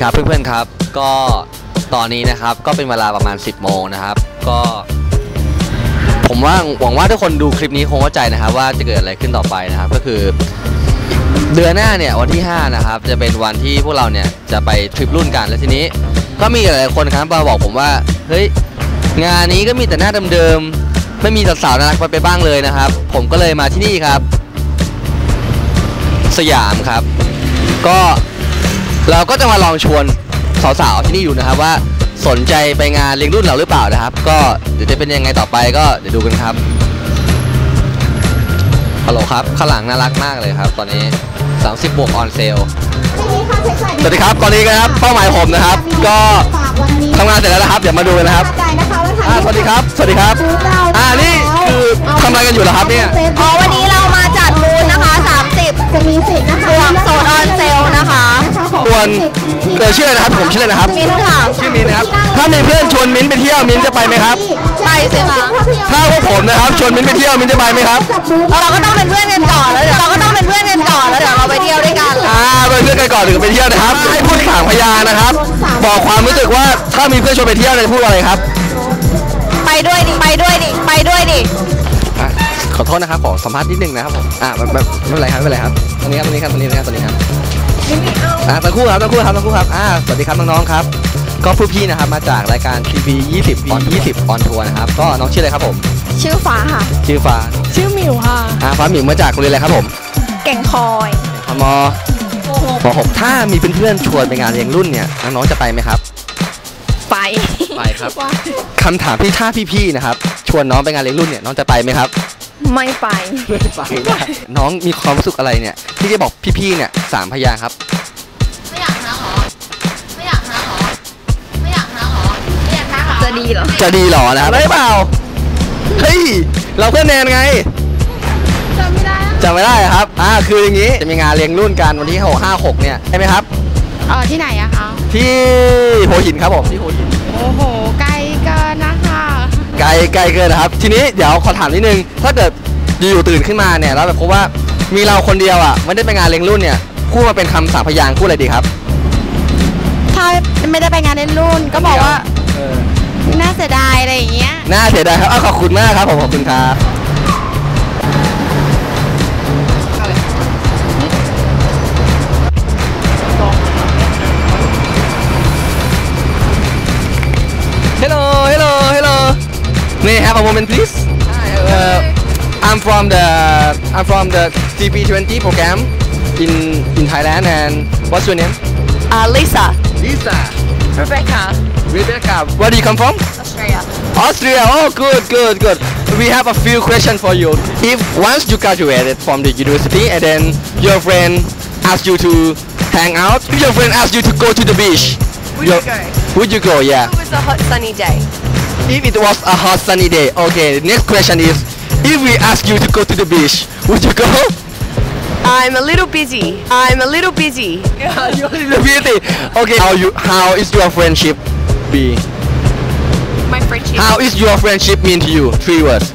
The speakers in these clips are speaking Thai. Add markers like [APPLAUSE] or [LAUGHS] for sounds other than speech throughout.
ครับเพื่อนๆครับ ก็ตอนนี้นะครับก็เป็นเวลาประมาณ 10 โมงนะครับ ก็ ผมว่าหวังว่าทุกคนดูคลิปนี้คงเข้าใจนะครับว่าจะเกิดอะไรขึ้นต่อไปนะครับ ก็คือ เดือนหน้าเนี่ยวันที่ 5 นะครับ จะเป็นวันที่พวกเราเนี่ยจะไปทริปรุ่นกันแล้วทีนี้ ก็มีหลายๆคนครับมาบอกผมว่าเฮ้ยงานนี้ก็มีแต่หน้าเดิมๆไม่มีสาวๆน่ารักไปบ้างเลยนะครับ ผมก็เลยมาที่นี่ครับ สยามครับ ก็ เราก็จะมาลองชวนสาวๆที่นี่อยู่นะครับว่าสนใจไปงานเลี้ยงรุ่นเราหรือเปล่านะครับ ก็เดี๋ยวจะเป็นยังไงต่อไปก็เดี๋ยวดูกันครับฮัลโหลครับข้างหลังน่ารักมากเลยครับ ตอนนี้ 30บวกออนเซลสวัสดีครับตอนนี้นะครับเป้าหมายผมนะครับ ก็ทำงานเสร็จแล้วนะครับเดี๋ยวมาดูกันนะครับอ่าสวัสดีครับ สวัสดีครับ อ่านี่คือทำอะไรกันอยู่เหรอครับเนี่ยอ๋อวันนี้เรามา จะมีสิทธิ์นะคะรวมโซนออนเซลนะคะส่วนเออชื่ออะไรนะครับผมชื่ออะไรนะครับมิ้นท์ค่ะ ชื่อมินนะครับถ้ามีเพื่อนชวนมิ้นไปเที่ยวมิ้นจะไปไหมครับ ไปสิคะถ้าพวกผมนะครับชวนมิ้นไปเที่ยวมิ้นจะไปไหมครับเราก็ต้องเป็นเพื่อนกันก่อนแล้วเดี๋ยวเราก็ต้องเป็นเพื่อนกันก่อนแล้วเดี๋ยวเราไปเที่ยวด้วยกันอ่าไปเพื่อนกันก่อนถึงไปเที่ยวนะครับให้พูดสามพยางค์นะครับ บอกความรู้สึกว่าถ้ามีเพื่อนชวนไปเที่ยวจะพูดอะไรครับ ไปด้วยดิไปด้วยดิไปด้วยดิ อะข อโทษนะครับขอสัมภาษณ์นิดนึงนะครับผมอ่าไม่ไม่ไม่เป็นไรครับไม่เป็นไรครับตรงนี้ครับตรงนี้ครับตรงนี้นะครับตรงนี้ครับอ่าตั้งคู่ครับตั้งคู่ครับตั้งคู่ครับอ่าสวัสดีครับน้องๆครับ ก็ผู้พี่นะครับมาจากรายการทีวี20ออน20ออนทัวร์นะครับก็น้องชื่ออะไรครับผม ชื่อฟ้าค่ะ ชื่อฟ้าชื่อหมิวค่ะอ่าฟ้าหมิวมาจากโรงเรียนอะไรครับผมเก่งคอยมมหกถ้ามีเพื่อนๆชวนไปงานเลี้ยงรุ่นเนี่ยน้องๆจะไปไหมครับ ไปไปครับคำถามที่ถ้าพี่ๆนะครับ ชวนน้องไปงานเลี้ยงรุ่นเนี่ยน้องจะไปไหมครับ ไม่ไป ไม่ไปนะน้องมีความรู้สึกอะไรเนี่ยที่จะบอกพี่ๆเนี่ยสามพยางค์ครับ ไม่อยากทักหรอไม่อยากทักหรอไม่อยากทักหรอไม่อยากทักหรอจะดีเหรอ จะดีเหรอนะครับได้เปล่าเฮ้ยเราเพื่อนแนนไงจำไม่ได้จำไม่ได้ครับอ่าคืออย่างนี้จะมีงานเลี้ยงรุ่นกันวันที่6 5 6เนี่ยใช่ไหมครับ เออที่ไหนอะคะ ที่หัวหินครับผมที่หัวหิน โอ้โหไกลเกินนะคะ ไกลไกลเกินนะครับ ทีนี้เดี๋ยวขอถามนิดนึง ถ้าเกิดอยู่ๆตื่นขึ้นมาเนี่ยแล้วแบบพบว่ามีเราคนเดียวอะไม่ได้ไปงานเลี้ยงรุ่นเนี่ยพูดมาเป็นคำสามพยางค์พูดอะไรดีครับ ถ้าไม่ได้ไปงานเล่นรุ่นก็บอกว่าน่าเสียดายอะไรอย่างเงี้ย น่าเสียดายครับอ้าวขอบคุณมากครับผมขอบคุณครับ may I have a moment, please? Uh, I'm from the I'm from the TP20 program in in Thailand. And what's your name? Uh, Lisa. Lisa. Rebecca. Rebecca. Where do you come from? Australia. Australia. Oh, good, good, good. We have a few questions for you. If once you graduated from the university and then your friend asks you to hang out, if your friend asks you to go to the beach, would your, you go? Would you go? Yeah. It was a hot sunny day If it was a hot sunny day. Okay. Next question is, if we ask you to go to the beach, would you go? I'm a little busy I'm a little busy You're a [LAUGHS] little busy. Okay. How you? How is your friendship be? My friendship How is your friendship mean to you? Three words.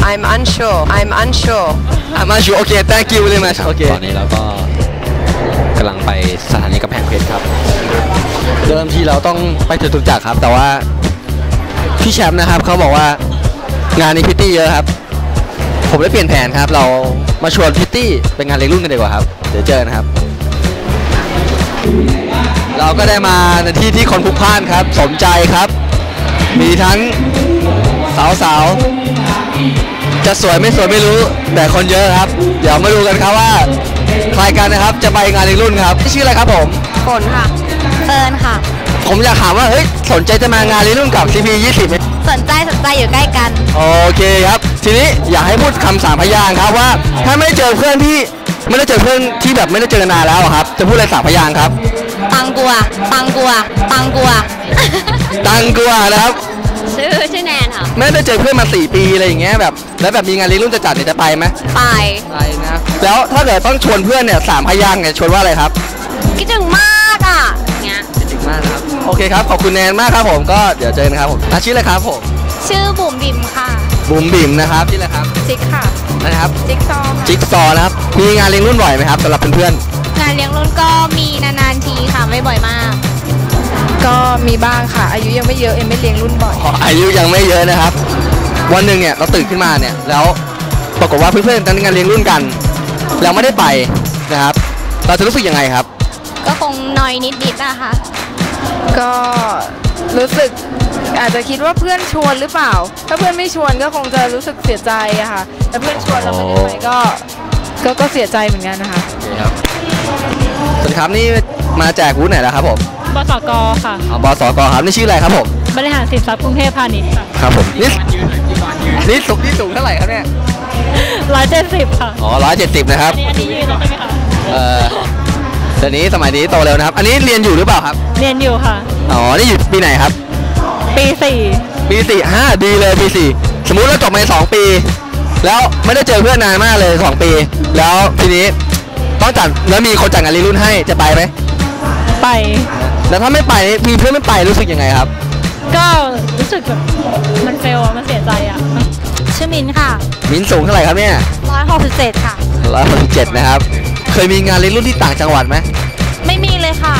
I'm unsure I'm unsure I'm not sure. Okay. Thank you very much. Okay. ตอนนี้เราก็กำลังไปสถานีกำแพงเพชรครับ เดิมทีเราต้องไปจตุจักรครับ แต่ว่า พี่แชมป์นะครับเขาบอกว่างานนี้พิตตี้เยอะครับ ผมได้เปลี่ยนแผนครับ เรามาชวนพิตตี้ไปงานเลี้ยงรุ่นกันดีกว่าครับ เดี๋ยวเจอนะครับ เราก็ได้มาในที่ที่คนพลุกพล่านครับ สมใจครับ มีทั้งสาวๆจะสวยไม่สวยไม่รู้แต่คนเยอะครับ เดี๋ยวมาดูกันครับว่าใครกันนะครับจะไปงานเลี้ยงรุ่นครับชื่ออะไรครับผมฝนค่ะเฟิร์นค่ะ ผมอยากถามว่าเฮ้ยสนใจจะมางานเลี้ยงรุ่นกับ CP 20ไหมสนใจสนใจอยู่ใกล้กัน โอเคครับ ทีนี้อยากให้พูดคำสามพยางค์ครับว่า ถ้าไม่เจอเพื่อนที่ไม่ได้เจอเพื่อนที่แบบไม่ได้เจอกันนานแล้วอะครับ จะพูดอะไรสามพยางค์ครับ ปังกัว ปังกัว ปังกัว ตังกลัวนะครับ ชื่อชื่อแนนค่ะ ไม่ได้เจอเพื่อนมา4ปีอะไรอย่างเงี้ยแบบ แล้วแบบมีงานเลี้ยงรุ่นจะจัดเนี่ยจะไปไหมไป ไปนะแล้วถ้าเกิดต้องชวนเพื่อนเนี่ยสามพยางค์เนี่ยชวนว่าอะไรครับ คิดถึงมากอะเงี้ยจริง มากนะครับ โอเคครับ ขอบคุณแนนมากครับผมก็เดี๋ยวเจอกันครับผมอาชีพอะไรครับผมชื่อบุ๋มบิ๋มค่ะ บุ๋มบิ๋มนะครับที่อะไรครับจิ๊กค่ะนะครับจิ๊กซอว์ค่ะจิ๊กซอว์นะครับมีงานเลี้ยงรุ่นบ่อยไหมครับสำหรับเพื่อนงานเลี้ยงรุ่นก็มีนานๆทีค่ะไม่บ่อยมาก ก็มีบ้างค่ะ อายุยังไม่เยอะเอ็มไม่เลี้ยงรุ่นบ่อยอ๋ออายุยังไม่เยอะนะครับ วันหนึ่งเนี่ยเราตื่นขึ้นมาเนี่ยแล้วปรากฏว่าเพื่อนๆตั้งงานเลี้ยงรุ่นกันแล้วไม่ได้ไปนะครับ เราจะรู้สึกยังไงครับ ก็คงหน้อยนิดๆนะคะ ก็รู้สึกอาจจะคิดว่าเพื่อนชวนหรือเปล่า ถ้าเพื่อนไม่ชวนก็คงจะรู้สึกเสียใจอะค่ะแต่เพื่อนชวนเราไม่ได้ไปก็ก็ก็เสียใจเหมือนกันนะคะโอเคครับสวัสดีครับนี่มาแจกวู้ดไหนแล้วครับผมบสกค่ะ อ๋อบสกครับนี่ชื่ออะไรครับผม บริหารสินทรัพย์กรุงเทพพาณิชย์ค่ะครับผมนี่นี่สูงที่สูงเท่าไหร่ครับเนี่ยร้อยเจ็ดสิบค่ะ อ๋อร้อยเจ็ดสิบนะครับ อันนี้อันนี้ยืนแล้วใช่ไหมคะ เอ่อ เดี๋ยวนี้สมัยนี้โตเร็วนะครับ อันนี้เรียนอยู่หรือเปล่าครับ เรียนอยู่ค่ะ อ๋อ นี่อยู่ปีไหนครับ ปีสี่ปีสี่ห้าดีเลยปีสี่สมมุติเราจบมาสองปี แล้วไม่ได้เจอเพื่อนนานมากเลยสองปี แล้วทีนี้ต้องจัดแล้วมีคนจัดงานเลี้ยงรุ่นให้จะไปไหมไป แล้วถ้าไม่ไปนี่มีเพื่อนไม่ไปรู้สึกยังไงครับ ก็รู้สึกแบบมันเฟลอะมันเสียใจอะชื่อมินค่ะ มินสูงเท่าไหร่ครับเนี่ย167 ค่ะ ร้อยหกเจ็ดนะครับ เคยมีงานเลี้ยงรุ่นที่ต่างจังหวัดไหมไม่มีเลยค่ะ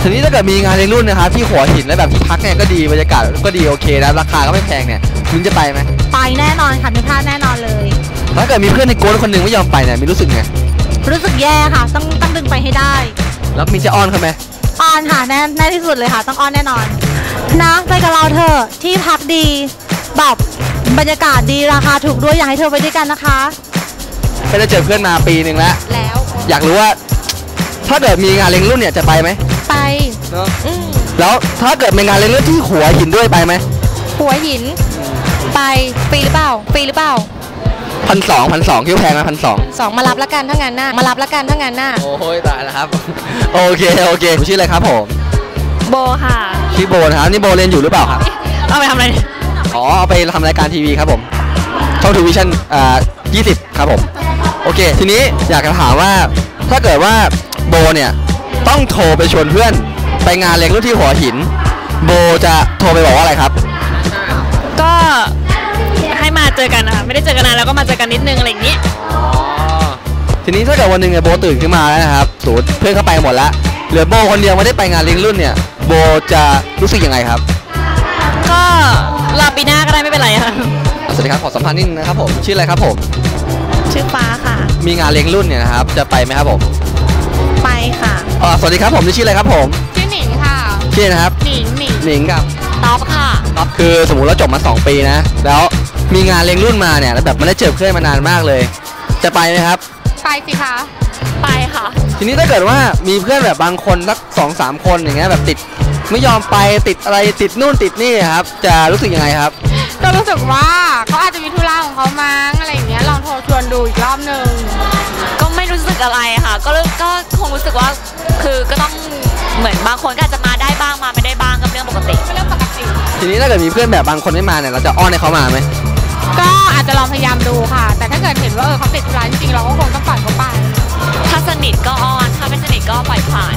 ทีนี้ถ้าเกิดมีงานเลี้ยงรุ่นนะครับที่หัวหินและแบบที่พักเนี่ยก็ดีบรรยากาศก็ดีโอเคนะราคาก็ไม่แพงเนี่ยมินจะไปไหมไปแน่นอนค่ะไม่พลาดแน่นอนเลย ถ้าเกิดมีเพื่อนในโกนคนหนึ่งไม่ยอมไปเนี่ยมินรู้สึกไงรู้สึกแย่ค่ะ ต้องต้องดึงไปให้ได้ แล้วมินจะอ้อนเขาไหมออนค่ะแน่แน่ที่สุดเลยค่ะ ต้องออนแน่นอน นะไปกับเราเถอะที่พักดีแบบบรรยากาศดีราคาถูกด้วยอยากให้เธอไปด้วยกันนะคะ ไม่ได้เจอเพื่อนมาปีหนึ่งแล้ว แล้วอยากรู้ว่า ถ้าเกิดมีงานเลี้ยงรุ่นเนี่ยจะไปไหมไปเนาะอืมแล้วถ้าเกิดมีงานเลี้ยงรุ่นที่หัวหินด้วยไปไหมหัวหิน ไปฟรีหรือเปล่าฟรีหรือเปล่าพันสองพันสองคิดว่าแพงไหมพันสอง สองมารับละกันถ้างานหน้า มารับละกันถ้างานหน้า โอ้ยตายแล้วครับ โอเคโอเคชื่ออะไรครับผมโบค่ะชื่อโบนะครับนี่โบเรียนอยู่หรือเปล่าครับเอาไปทำอะไรเนี่ยอ๋อเอาไปทำรายการทีวีครับผมช่องทูวิชั่นอ่า20 ครับผม โอเค ทีนี้อยากจะถามว่าถ้าเกิดว่าโบเนี่ยต้องโทรไปชวนเพื่อนไปงานเลี้ยงรุ่นที่หัวหิน โบจะโทรไปบอกว่าอะไรครับ ก็ให้มาเจอกันนะคะไม่ได้เจอกันนานแล้วก็มาเจอกันนิดนึงอะไรอย่างนี้ ทีนี้ถ้าเกิดวันหนึ่งเนี่ยโบตื่นขึ้นมาแล้วนะครับสูตรเพื่อนเข้าไปหมดแล้วเหลือโบคนเดียวไม่ได้ไปงานเลี้ยงรุ่นเนี่ย โบจะรู้สึกยังไงครับ ก็รอปีหน้าก็ได้ไม่เป็นไรค่ะสวัสดีครับขอสัมภาษณ์นิดนึงนะครับผมชื่ออะไรครับผม ชื่อฟ้าค่ะ มีงานเลี้ยงรุ่นเนี่ยนะครับ จะไปไหมครับผมไปค่ะอ่าสวัสดีครับผมนี่ชื่ออะไรครับผมชื่อหนิงค่ะชื่อนะครับ หนิงหนิงหนิงครับต๊อปค่ะครับคือสมมุติเราจบมา 2 ปีนะ แล้วมีงานเลี้ยงรุ่นมาเนี่ยแล้วแบบไม่ได้เจอเพื่อนมานานมากเลย จะไปไหมครับ ไปสิคะไปค่ะ ทีนี้ถ้าเกิดว่ามีเพื่อนแบบบางคนสักสองสามคนอย่างเงี้ยแบบติด ไม่ยอมไปติดอะไรติดนู่นติดนี่ครับ จะรู้สึกยังไงครับ ก็รู้สึกว่าเขาอาจจะมีธุระของเขามั้งอะไรอย่างเงี้ยลองโทรชวนดูอีกรอบหนึ่งก็ไม่รู้สึกอะไรค่ะ ก็ก็คงรู้สึกว่าคือก็ต้องเหมือนบางคนก็อาจจะมาได้บ้างมาไม่ได้บ้างก็เป็นเรื่องปกติเป็นเรื่องปกติทีนี้ถ้าเกิดมีเพื่อนแบบบางคนไม่มาเนี่ยเราจะอ้อนให้เขามาไหมก็อาจจะลองพยายามดูค่ะ แต่ถ้าเกิดเห็นว่าเออเขาติดธุระจริงๆเราก็คงต้องปล่อยเขาไปถ้าสนิทก็อ้อนถ้าไม่สนิทก็ปล่อยผ่าน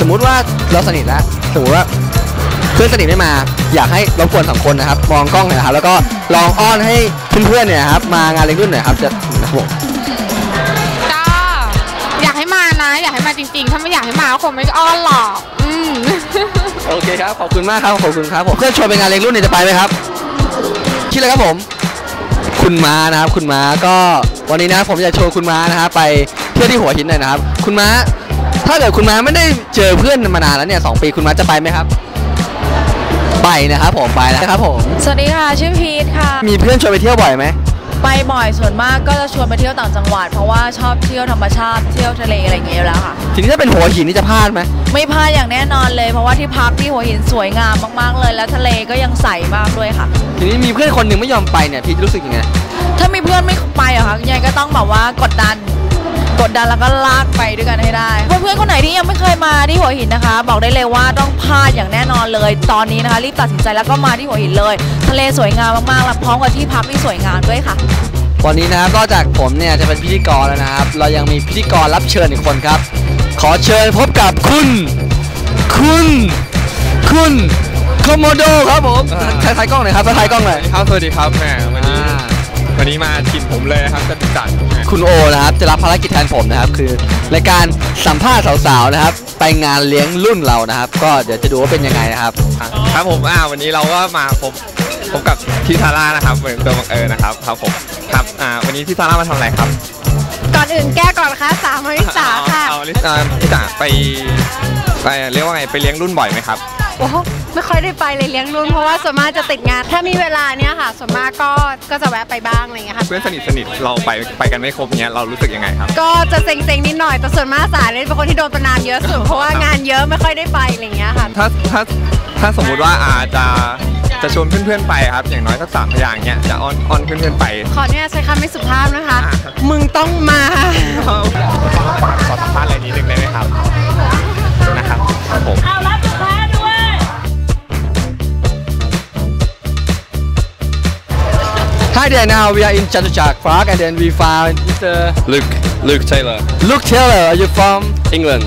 สมมุติว่าเราสนิทแล้วสมมติว่าเพื่อนสนิทไม่มาอยากให้รบกวนสองคนนะครับ มองกล้องหน่อยนะครับแล้วก็ลองอ้อนให้เพื่อนๆเนี่ยครับมางานเลี้ยงรุ่นหน่อยครับจะนะครับผมก็อยากให้มานะ อยากให้มาจริงๆ ถ้าไม่อยากให้มาก็คงไม่อ้อนหรอกอืมโอเคครับขอบคุณมากครับขอบคุณครับผมเพื่อนชวนไปงานเลี้ยงรุ่นเนี่ยจะไปไหมครับชื่ออะไรครับผม คุณม้านะครับ คุณม้าก็วันนี้นะผมอยากโชว์คุณม้านะครับไปเที่ยวที่หัวหินหน่อยนะครับ คุณม้า ถ้าเกิดคุณม้าไม่ได้เจอเพื่อนมานานแล้วเนี่ยสองปีคุณม้าจะไปไหมครับ ไปนะครับผมไปแล้วนะครับผม สวัสดีค่ะ ชื่อพีทค่ะ มีเพื่อนชวนไปเที่ยวบ่อยไหมไปบ่อยส่วนมากก็จะชวนไปเที่ยวต่างจังหวัด เพราะว่าชอบเที่ยวธรรมชาติเที่ยวทะเลอะไรอย่างเงี้ยอยู่แล้วค่ะ ทีนี้ถ้าเป็นหัวหินนี่จะพลาดไหมไม่พลาดอย่างแน่นอนเลย เพราะว่าที่พักที่หัวหินสวยงามมากๆเลย แล้วทะเลก็ยังใสมากด้วยค่ะ ทีนี้มีเพื่อนคนหนึ่งไม่ยอมไปเนี่ยพี่รู้สึกยังไงถ้ามีเพื่อนไม่ไปอะค่ะยังไงก็ต้องแบบว่ากดดัน กดดันแล้วก็ลากไปด้วยกันให้ได้ เพื่อนๆคนไหนที่ยังไม่เคยมาที่หัวหินนะคะ บอกได้เลยว่าต้องพลาดอย่างแน่นอนเลย ตอนนี้นะคะรีบตัดสินใจแล้วก็มาที่หัวหินเลย ทะเลสวยงามมากๆแล้วพร้อมกับที่พักที่สวยงามด้วยค่ะ วันนี้นะครับนอกจากผมเนี่ยจะเป็นพิธีกรแล้วนะครับ เรายังมีพิธีกรรับเชิญอีกคนครับ ขอเชิญพบกับคุณ คุณ คุณคอมโมโดครับผมถ่ายถ่ายกล้องหน่อยครับถ่ายกล้องหน่อย ครับสวัสดีครับแหมวันนี้อ่า วันนี้มาถิ่นผมเลยนะครับจตุจักรคุณโอนะครับจะรับภารกิจแทนผมนะครับคือในการสัมภาษณ์สาวๆนะครับ ไปงานเลี้ยงรุ่นเรานะครับ ก็เดี๋ยวจะดูว่าเป็นยังไงนะครับ ครับผมอ่าวันนี้เราก็มาพบพบกับพี่ซาร่านะครับเหมือนตัวบังเอิญนะครับครับผมครับอ่าวันนี้พี่ซาร่ามาทำอะไรครับ ก่อนอื่นแก้ก่อนค่ะสามริสาค่ะเอาลิซ่าพี่จ๋าไปไปเรียกว่าไงไปเลี้ยงรุ่นบ่อยไหมครับ โอ้โหไม่ค่อยได้ไปเลยเลี้ยงรุ่นเพราะว่าส่วนมากจะติดงาน ถ้ามีเวลาเนี่ยค่ะ ส่วนมากก็ก็จะแวะไปบ้างอะไรอย่างเงี้ยค่ะ เพื่อนสนิทสนิทเราไปไปกันไม่ครบเนี้ยเรารู้สึกยังไงครับ ก็จะเซ็งๆนิดหน่อยแต่ส่วนมากสายเนี่ยเป็นคนที่โดนประนามเยอะสุดเพราะว่างานเยอะไม่ค่อยได้ไปอะไรอย่างเงี้ยค่ะ ถ้าถ้าถ้าสมมุติว่าอาจจะจะชวนเพื่อนๆไปครับ อย่างน้อยสักสามพยางค์เนี้ยจะอ้อนอ้อนเพื่อนๆไป ขอเนี่ยใช้คำไม่สุภาพนะคะอ่ามึงต้องมาขอสัมภาษณ์อะไรนิดนึงได้ไหมครับนะครับครับผม Hi there now we are in Chatuchak Park and then we found Mr. Luke, Luke Taylor, Luke Taylor are you from England.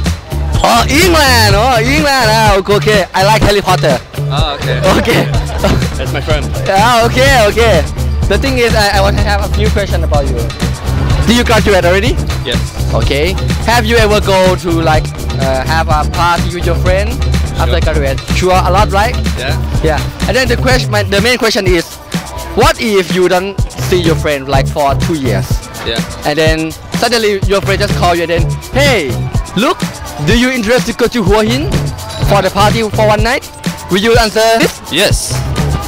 Oh England oh England ah, okay, okay I like Harry Potter Oh, okay. okay [LAUGHS] That's my friend. Ah, okay okay the thing is I, I want to have a few questions about you do you graduate already Yes. Okay. Have you ever go to like uh, have a party with your friend after Sure. graduate? Sure, a lot, right? Yeah. Yeah. And then the question, my, the main question is, what if you don't see your friend like for two years, Yeah. and then suddenly your friend just call you and then, hey, look, do you interest to go to Hua Hin for the party for one night? Will you answer this? Yes.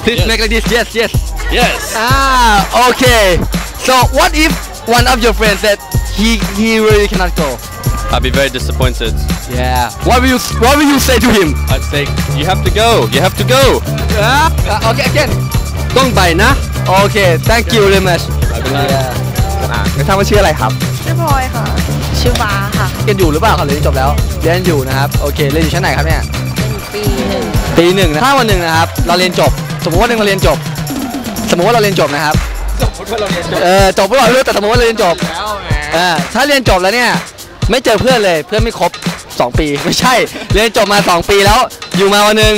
Please Yes. make like this. Yes, yes. Yes. Ah, okay. So what if one of your friends said he he really cannot go? I'd be very disappointed. Yeah. What will you What will you say to him? I'd say, you have to go. You have to go. Ah, uh, okay again ต้องไปนะ Okay thank you very much Yeah อ่าไม่ทราบว่าชื่ออะไรครับ ชื่อพลอยค่ะ ชื่อฟ้าค่ะเรียนอยู่หรือเปล่าครับเรียนจบแล้ว เรียนอยู่นะครับ โอเค เรียนอยู่ชั้นไหนครับเนี่ย ปีหนึ่งปีหนึ่งนะถ้าวันหนึ่งนะครับ เราเรียนจบ สมมติว่าหนึ่งเราเรียนจบ สมมติว่าเราเรียนจบนะครับ สมมติว่าเราเรียนจบ เออ จบหรือเปล่าไม่รู้แต่สมมติว่าเราเรียนจบ แล้วแหมเออ ถ้าเรียนจบแล้วเนี่ย ไม่เจอเพื่อนเลย เพื่อนไม่ครบ 2 ปี ไม่ใช่ เรียนจบมา 2 ปีแล้ว อยู่มาวันหนึ่ง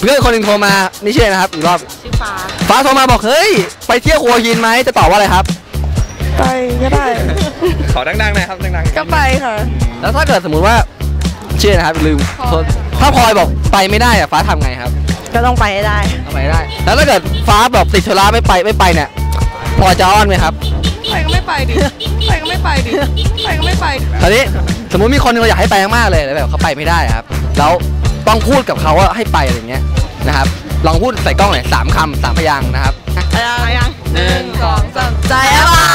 เพื่อนคนหนึ่งโทรมา นี่ชื่ออะไรนะครับ อีกรอบชื่อ ฟ้า ฟ้าโทรมาบอกเฮ้ย ไปเที่ยวหัวหินไหมจะตอบว่าอะไรครับ ไปก็ได้ ขอดังๆหน่อยครับดังๆก็ไปค่ะ แล้วถ้าเกิดสมมุติว่าชื่อนะครับลืมโทษถ้าพลอยบอกไปไม่ได้อะฟ้าทำไงครับก็ต้องไปให้ได้ ทำไมได้ แล้วถ้าเกิดฟ้าแบบติดธุระไม่ไปไม่ไปเนี่ยพลอยจะอ้อนไหมครับ ไปก็ไม่ไปดิ ไปก็ไม่ไปดิ ไปก็ไม่ไปดิคราวนี้สมมุติมีคนหนึงเราอยากให้ไปมากๆเลยแล้วแบบเขาไปไม่ได้ครับ แล้วต้องพูดกับเขาว่าให้ไปอะไรอย่างเงี้ยนะครับ ลองพูดใส่กล้องหน่อยสามคำสามพยางค์นะครับไปยังหนึ่งสองสามใจหรือเปล่า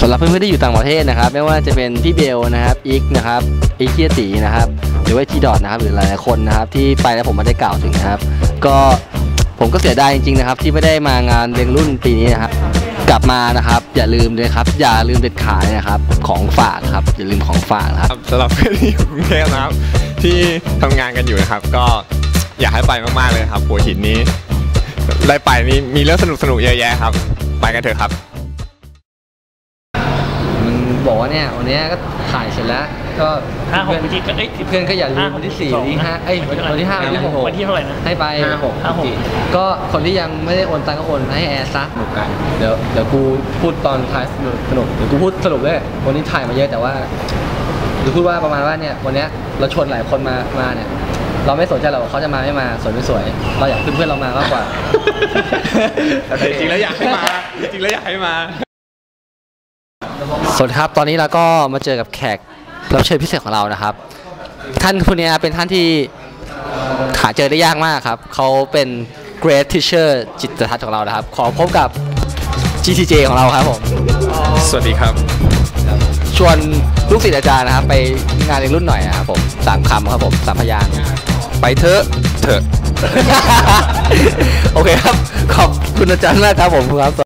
สำหรับเพื่อนๆที่อยู่ต่างประเทศนะครับ ไม่ว่าจะเป็นพี่เบลนะครับอีกนะครับอีกเคียตีนะครับ หรือว่าทีดอทนะครับหรือหลายๆคนนะครับ ที่ไปแล้วผมไม่ได้กล่าวถึงนะครับ ก็ ผมก็เสียดายจริงๆนะครับ ที่ไม่ได้มางานเลี้ยงรุ่นปีนี้นะครับกลับมานะครับ อย่าลืมเลยครับ อย่าลืมเด็ดขาดเลยนะครับ ของฝากครับ อย่าลืมของฝากนะครับ สำหรับเพื่อนที่อยู่กรุงเทพนะครับ ที่ทำงานกันอยู่นะครับ ก็อยากให้ไปมากๆเลยครับหัวหินนี้ได้ไปมีมีเรื่องสนุกๆเยอะแยะครับ ไปกันเถอะครับ บอกว่าเนี่ยวันนี้ก็ถ่ายเสร็จแล้วก็ห้าหกเพื่อนวันที่เอ้ยเพื่อนก็อย่าลืมวันที่สี่วันที่ห้าเอ้ยวันที่ห้าวันที่หกวันที่เท่าไหร่นะให้ไปห้าหกห้าหกก็คนที่ยังไม่ได้โอนตังค์ก็โอนให้แอร์ซะสนุกกันเดี๋ยวเดี๋ยวกูพูดตอนท้ายสนุกสนุกเดี๋ยวกูพูดสรุปเลยวันนี้ถ่ายมาเยอะแต่ว่าหรือพูดว่าประมาณว่าเนี่ยวันเนี้ยเราชวนหลายคนมามาเนี่ยเราไม่สนใจหรอกว่าเขาจะมาไม่มาสวยไม่สวย เราอยากเพื่อนๆเรามามากกว่าแต่จริงๆแล้วอยากให้มาจริงๆแล้วอยากให้มา สวัสดีครับ ตอนนี้เราก็มาเจอกับแขกรับเชิญพิเศษของเรานะครับ ท่านคนนี้เป็นท่านที่หาเจอได้ยากมากครับ เขาเป็น Great Teacher จิตทัศน์ของเรานะครับ ขอพบกับ GTJ ของเราครับผม สวัสดีครับ ชวนลูกศิษย์อาจารย์นะครับ ไปงานเลี้ยงรุ่นหน่อยนะครับผมสามคำครับผมสามพยางค์ไปเถอะเถอะ โอเคครับ ขอบคุณอาจารย์มากครับผมครับส